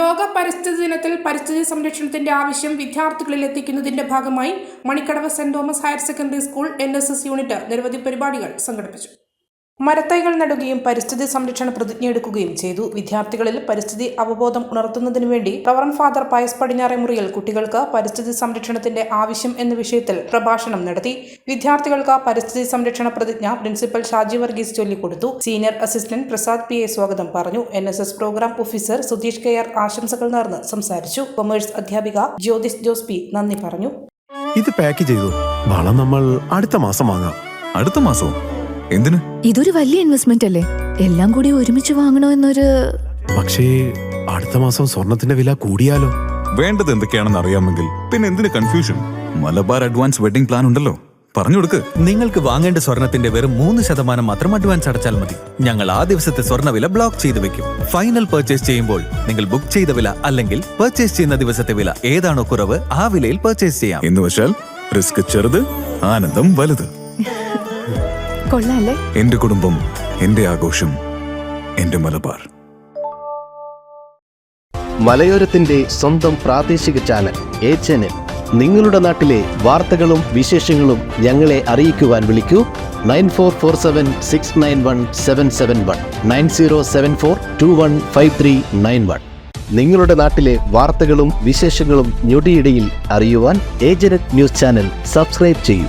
ലോക പരിസ്ഥിതി ദിനത്തിൽ പരിസ്ഥിതി സംരക്ഷണത്തിന്റെ ആവശ്യം വിദ്യാർത്ഥികളിൽ എത്തിക്കുന്നതിന്റെ ഭാഗമായി Manikkadavu saint Thomas higher secondary school N unit നിരവധി പരിപാടികൾ സംഘടിപ്പിച്ചു. മരത്തൈകൾ നടുകയും പരിസ്ഥിതി സംരക്ഷണ പ്രതിജ്ഞ എടുക്കുകയും ചെയ്തു. വിദ്യാർത്ഥികളിൽ പരിസ്ഥിതി അവബോധം ഉണർത്തുന്നതിനു വേണ്ടി റവറൻ ഫാദർ പയസ് പടിഞ്ഞാറേമുറിയിൽ കുട്ടികൾക്ക് പരിസ്ഥിതി സംരക്ഷണത്തിന്റെ ആവശ്യം എന്ന വിഷയത്തിൽ പ്രഭാഷണം നടത്തി. വിദ്യാർത്ഥികൾക്ക് പരിസ്ഥിതി സംരക്ഷണ പ്രതിജ്ഞ പ്രിൻസിപ്പൽ ഷാജി വർഗീസ് ചൊല്ലിക്കൊടുത്തു. Senior assistant Prasad P A സ്വാഗതം പറഞ്ഞു. N S S programme officer Sudheesh K R ആശംസകൾ നേർന്ന് സംസാരിച്ചു. കൊമേഴ്സ് അധ്യാപിക ജ്യോതിഷ് ജോസ് പി നന്ദി പറഞ്ഞു. ഇത് പാക്ക് ചെയ്തു. നമ്മൾ അടുത്ത മാസം വാങ്ങാം. അടുത്ത എന്തിന്? ഇതൊരു വലിയ ഇൻവെസ്റ്റ്മെന്റ് അല്ലേ? എല്ലാം കൂടി ഒരുമിച്ച് വാങ്ങണോ എന്നൊരു പക്ഷേ അടുത്ത മാസം സ്വർണത്തിന്റെ വില കൂടിയാലോ? വേണ്ടത് എന്തൊക്കെയാണെന്ന് അറിയാമെങ്കിൽ പിന്നെ എന്തിന് confusion Malabar advance wedding plan ഉണ്ടല്ലോ. പറഞ്ഞു കൊടുക്ക്. നിങ്ങൾക്ക് വാങ്ങേണ്ട സ്വർണത്തിന്റെ വെറും മൂന്ന് ശതമാനം മാത്രം അഡ്വാൻസ് അടച്ചാൽ മതി. ഞങ്ങൾ ആ ദിവസത്തെ സ്വർണവില ബ്ലോക്ക് ചെയ്ത് വെക്കും. ഫൈനൽ പർച്ചേസ് ചെയ്യുമ്പോൾ നിങ്ങൾ ബുക്ക് ചെയ്ത വില അല്ലെങ്കിൽ പർച്ചേസ് ചെയ്യുന്ന ദിവസത്തെ വില ഏതാണോ കുറവ് ആ വിലയിൽ പർച്ചേസ് ചെയ്യാം. എന്ന് വെച്ചാൽ റിസ്ക് ചെറുത് ആനന്ദം വലുത്. കൊള്ളാല്ലേ? എന്റെ കുടുംബം എന്റെ ആഘോഷം എന്റെ മലബാർ. മലയോരത്തിന്റെ സ്വന്തം പ്രാദേശിക ചാനൽ എ ചാനൽ നിങ്ങളുടെ നാട്ടിലെ വാർത്തകളും വിശേഷങ്ങളും ഞങ്ങളെ അറിയിക്കുവാൻ വിളിക്കൂ. Nine four four seven six nine one seven seven one. Nine zero seven four two one five three nine one. നിങ്ങളുടെ നാട്ടിലെ വാർത്തകളും വിശേഷങ്ങളും ഞൊടിയിടയിൽ അറിയുവാൻ ഏജനറ്റ് ന്യൂസ് ചാനൽ സബ്സ്ക്രൈബ് ചെയ്യൂ.